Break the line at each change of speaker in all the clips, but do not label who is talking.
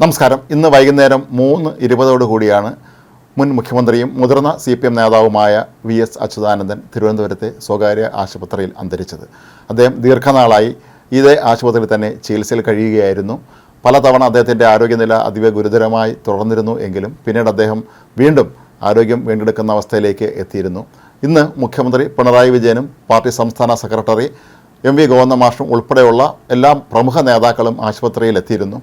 നമസ്കാരം. ഇന്ന് വൈകുന്നേരം മൂന്ന് ഇരുപതോടു കൂടിയാണ് മുൻ മുഖ്യമന്ത്രിയും മുതിർന്ന സി പി എം നേതാവുമായ വി എസ് അച്യുതാനന്ദൻ തിരുവനന്തപുരത്തെ സ്വകാര്യ ആശുപത്രിയിൽ അന്തരിച്ചത്. അദ്ദേഹം ദീർഘനാളായി ഇതേ ആശുപത്രിയിൽ തന്നെ ചികിത്സയിൽ കഴിയുകയായിരുന്നു. പലതവണ അദ്ദേഹത്തിന്റെ ആരോഗ്യനില അതീവ ഗുരുതരമായി തുടർന്നിരുന്നു എങ്കിലും പിന്നീട് അദ്ദേഹം വീണ്ടും ആരോഗ്യം വീണ്ടെടുക്കുന്ന അവസ്ഥയിലേക്ക് എത്തിയിരുന്നു. ഇന്ന് മുഖ്യമന്ത്രി പിണറായി വിജയനും പാർട്ടി സംസ്ഥാന സെക്രട്ടറി എം വി ഗോവന്ദ മാഷും ഉൾപ്പെടെയുള്ള എല്ലാ പ്രമുഖ നേതാക്കളും ആശുപത്രിയിൽ എത്തിയിരുന്നു.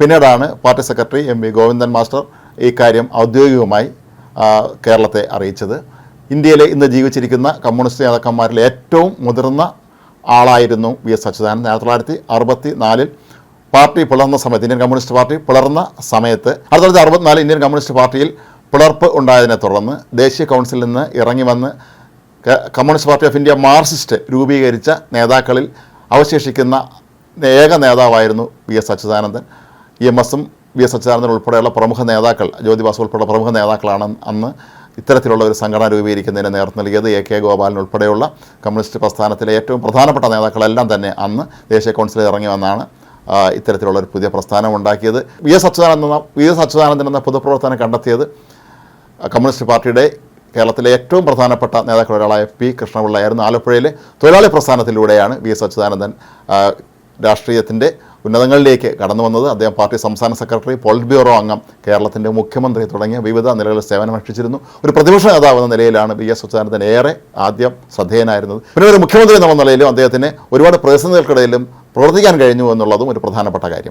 പിന്നീടാണ് party secretary M V Govindan master ഈ കാര്യം ഔദ്യോഗികമായി കേരളത്തെ അറിയിച്ചത്. ഇന്ത്യയിലെ ഇന്ന് ജീവിച്ചിരിക്കുന്ന കമ്മ്യൂണിസ്റ്റ് നേതാക്കന്മാരിൽ ഏറ്റവും മുതിർന്ന ആളായിരുന്നു വി എസ് അച്യുതാനന്ദൻ. ആയിരത്തി തൊള്ളായിരത്തി അറുപത്തി നാലിൽ പാർട്ടി പുലർന്ന സമയത്ത് ഇന്ത്യൻ കമ്മ്യൂണിസ്റ്റ് പാർട്ടി പുലർന്ന സമയത്ത് ആയിരത്തി തൊള്ളായിരത്തി അറുപത്തിനാല് ഇന്ത്യൻ കമ്മ്യൂണിസ്റ്റ് പാർട്ടിയിൽ പുലർപ്പ് ഉണ്ടായതിനെ തുടർന്ന് ദേശീയ കൗൺസിലിൽ നിന്ന് ഇറങ്ങി വന്ന് Communist Party of India Marxist രൂപീകരിച്ച നേതാക്കളിൽ അവശേഷിക്കുന്ന ഏക നേതാവായിരുന്നു വി എസ് അച്യുതാനന്ദൻ. എം എസും വി എസ് അച്യുതാനന്ദൻ ഉൾപ്പെടെയുള്ള പ്രമുഖ നേതാക്കൾ ജ്യോതിബാസു ഉൾപ്പെടെ പ്രമുഖ നേതാക്കളാണ് അന്ന് ഇത്തരത്തിലുള്ള ഒരു സംഘടന രൂപീകരിക്കുന്നതിന് നേതൃത്വം നൽകിയത്. എ കെ ഗോപാലൻ ഉൾപ്പെടെയുള്ള കമ്മ്യൂണിസ്റ്റ് പ്രസ്ഥാനത്തിലെ ഏറ്റവും പ്രധാനപ്പെട്ട നേതാക്കളെല്ലാം തന്നെ അന്ന് ദേശീയ കൗൺസിലിൽ ഇറങ്ങി വന്നാണ് ഇത്തരത്തിലുള്ള ഒരു പുതിയ പ്രസ്ഥാനം ഉണ്ടാക്കിയത്. V S Achuthanandan V S Achuthanandan എന്ന പൊതുപ്രവർത്തനം കണ്ടെത്തിയത് കമ്മ്യൂണിസ്റ്റ് പാർട്ടിയുടെ കേരളത്തിലെ ഏറ്റവും പ്രധാനപ്പെട്ട നേതാക്കളിൽ ഒരാളായ പി കൃഷ്ണപിള്ളയായിരുന്നു ആലപ്പുഴയിലെ തൊഴിലാളി പ്രസ്ഥാനത്തിലൂടെയാണ് വി എസ് അച്യുതാനന്ദൻ രാഷ്ട്രീയത്തിന്റെ ഉന്നതങ്ങളിലേക്ക് കടന്നു വന്നത് അദ്ദേഹം പാർട്ടി സംസ്ഥാന സെക്രട്ടറി പോളിറ്റ് ബ്യൂറോ അംഗം കേരളത്തിന്റെ മുഖ്യമന്ത്രി തുടങ്ങിയ വിവിധ നിലകളിൽ സേവനമനുഷ്ഠിച്ചിരുന്നു ഒരു പ്രതിപക്ഷ നേതാവ് എന്ന നിലയിലാണ് വി എസ് അച്യുതാനന്ദൻ ഏറെ ആദ്യം ശ്രദ്ധേയനായിരുന്നത്. പിന്നെ ഒരു മുഖ്യമന്ത്രി എന്ന നിലയിലും അദ്ദേഹത്തിന് ഒരുപാട് പ്രതിസന്ധികൾക്കിടയിലും പ്രവർത്തിക്കാൻ കഴിഞ്ഞു എന്നുള്ളതും ഒരു പ്രധാനപ്പെട്ട കാര്യം.